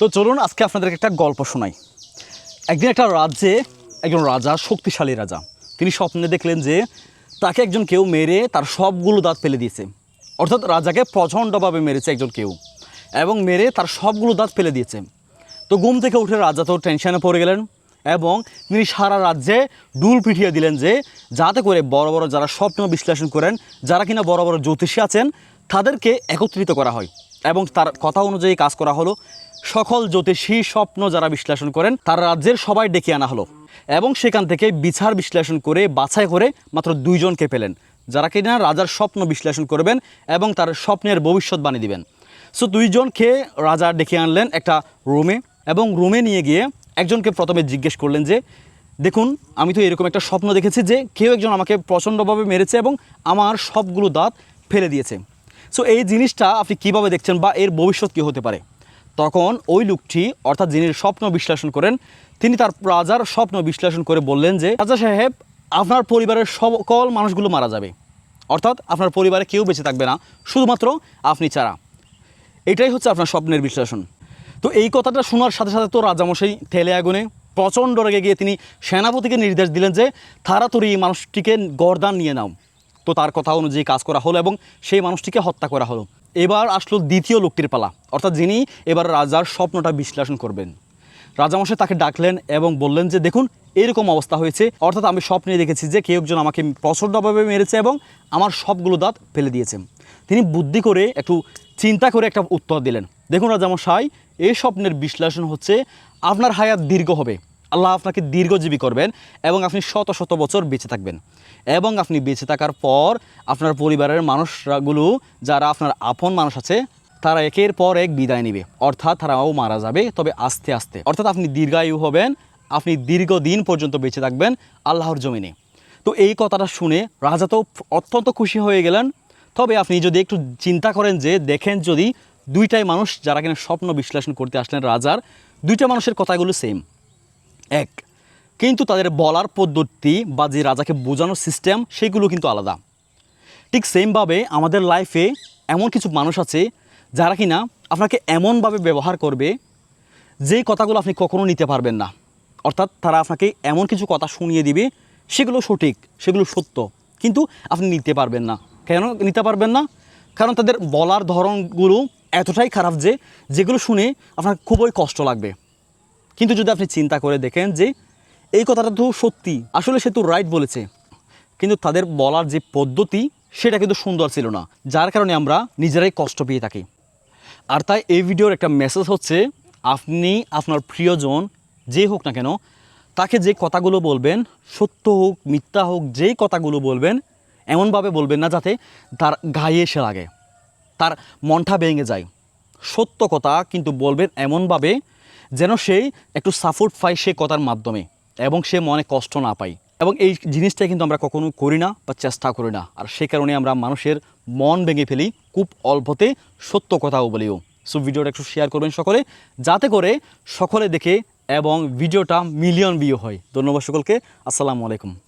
তো চলুন আজকে আপনাদেরকে একটা গল্প শোনাই। একদিন একটা রাজ্যে একজন রাজা, শক্তিশালী রাজা, তিনি স্বপ্নে দেখলেন যে তাকে একজন কেউ মেরে তার সবগুলো দাঁত ফেলে দিয়েছে। অর্থাৎ রাজাকে প্রচণ্ডভাবে মেরেছে একজন কেউ এবং মেরে তার সবগুলো দাঁত ফেলে দিয়েছে। তো ঘুম থেকে উঠে রাজা তো টেনশনে পড়ে গেলেন এবং তিনি সারা রাজ্যে ডুল পিঠিয়ে দিলেন যে যাতে করে বড় বড় যারা স্বপ্ন বিশ্লেষণ করেন, যারা কিনা বড় বড় জ্যোতিষী আছেন, তাদেরকে একত্রিত করা হয়। এবং তার কথা অনুযায়ী কাজ করা হলো। সকল জ্যোতিষী স্বপ্ন যারা বিশ্লেষণ করেন, তার রাজ্যের সবাই ডেকে আনা হলো। এবং সেখান থেকে বিচার বিশ্লেষণ করে, বাছাই করে মাত্র দুইজনকে পেলেন, যারা কিনা রাজার স্বপ্ন বিশ্লেষণ করবেন এবং তার স্বপ্নের ভবিষ্যৎবাণী দিবেন। সো দুইজনকে রাজা ডেকে আনলেন একটা রুমে এবং রুমে নিয়ে গিয়ে একজনকে প্রথমে জিজ্ঞেস করলেন যে, দেখুন, আমি তো এরকম একটা স্বপ্ন দেখেছি যে কেউ একজন আমাকে প্রচণ্ডভাবে মেরেছে এবং আমার সবগুলো দাঁত ফেলে দিয়েছে। সো এই জিনিসটা আপনি কীভাবে দেখছেন বা এর ভবিষ্যৎ কী হতে পারে? তখন ওই লোকটি, অর্থাৎ যিনি স্বপ্ন বিশ্লেষণ করেন, তিনি তার রাজার স্বপ্ন বিশ্লেষণ করে বললেন যে, রাজা সাহেব, আপনার পরিবারের সকল মানুষগুলো মারা যাবে। অর্থাৎ আপনার পরিবারে কেউ বেঁচে থাকবে না, শুধুমাত্র আপনি ছাড়া। এটাই হচ্ছে আপনার স্বপ্নের বিশ্লেষণ। তো এই কথাটা শোনার সাথে সাথে তো রাজামশাই ঠেলে আগুনে প্রচণ্ড রেগে গিয়ে তিনি সেনাপতিকে নির্দেশ দিলেন যে, তাড়াতাড়ি এই মানুষটিকে গরদান নিয়ে নাও। তো তার কথা অনুযায়ী কাজ করা হলো এবং সেই মানুষটিকে হত্যা করা হলো। এবার আসলো দ্বিতীয় লোকটির পালা, অর্থাৎ যিনি এবার রাজার স্বপ্নটা বিশ্লেষণ করবেন। রাজামশাই তাকে ডাকলেন এবং বললেন যে, দেখুন, এরকম অবস্থা হয়েছে। অর্থাৎ আমি স্বপ্নে দেখেছি যে, কেউ একজন আমাকে প্রচণ্ডভাবে মেরেছে এবং আমার সবগুলো দাঁত ফেলে দিয়েছে। তিনি বুদ্ধি করে একটু চিন্তা করে একটা উত্তর দিলেন, দেখুন রাজামশাই এই স্বপ্নের বিশ্লেষণ হচ্ছে, আপনার হায়াত দীর্ঘ হবে। আল্লাহ আপনাকে দীর্ঘজীবী করবেন এবং আপনি শত শত বছর বেঁচে থাকবেন। এবং আপনি বেঁচে থাকার পর আপনার পরিবারের মানুষরাগুলো, যারা আপনার আপন মানুষ আছে, তারা একের পর এক বিদায় নেবে। অর্থাৎ তারাও মারা যাবে, তবে আস্তে আস্তে। অর্থাৎ আপনি দীর্ঘায়ু হবেন, আপনি দীর্ঘদিন পর্যন্ত বেঁচে থাকবেন আল্লাহর জমিনে। তো এই কথাটা শুনে রাজা তো অত্যন্ত খুশি হয়ে গেলেন। তবে আপনি যদি একটু চিন্তা করেন যে, দেখেন যদি দুইটাই মানুষ যারা কিনা স্বপ্ন বিশ্লেষণ করতে আসলেন রাজার, দুইটা মানুষের কথাগুলো সেম এক। কিন্তু তাদের বলার পদ্ধতি বা যে রাজাকে বোঝানোর সিস্টেম সেগুলো কিন্তু আলাদা। ঠিক সেমভাবে আমাদের লাইফে এমন কিছু মানুষ আছে, যারা কিনা আপনাকে এমনভাবে ব্যবহার করবে যেই কথাগুলো আপনি কখনো নিতে পারবেন না। অর্থাৎ তারা আপনাকে এমন কিছু কথা শুনিয়ে দিবে, সেগুলো সঠিক, সেগুলো সত্য, কিন্তু আপনি নিতে পারবেন না। কেন নিতে পারবেন না? কারণ তাদের বলার ধরনগুলো এতটাই খারাপ যে, যেগুলো শুনে আপনার খুবই কষ্ট লাগবে। কিন্তু যদি আপনি চিন্তা করে দেখেন যে এই কথাটা তো সত্যি, আসলে সে তো রাইট বলেছে। কিন্তু তাদের বলার যে পদ্ধতি, সেটা কিন্তু সুন্দর ছিল না, যার কারণে আমরা নিজেরাই কষ্ট পেয়ে থাকি। আর তাই এই ভিডিওর একটা মেসেজ হচ্ছে, আপনি আপনার প্রিয়জন, যে হোক না কেন, তাকে যে কথাগুলো বলবেন, সত্য হোক, মিথ্যা হোক, যেই কথাগুলো বলবেন, এমনভাবে বলবেন না যাতে তার গায়ে এসে লাগে, তার মনটা ভেঙে যায়। সত্য কথা কিন্তু বলবেন এমনভাবে যেন সেই একটু সাপোর্ট পায় সে কথার মাধ্যমে এবং সে মনে কষ্ট না পায়। এবং এই জিনিসটা কিন্তু আমরা কখনো করি না বা চেষ্টা করি না। আর সে কারণে আমরা মানুষের মন ভেঙে ফেলি, খুব অল্পতে সত্য কথাও বলিও। সো ভিডিওটা একটু শেয়ার করবেন সকলে, যাতে করে সকলে দেখে এবং ভিডিওটা মিলিয়ন ভিউ হয়। ধন্যবাদ সকলকে। আসসালামু আলাইকুম।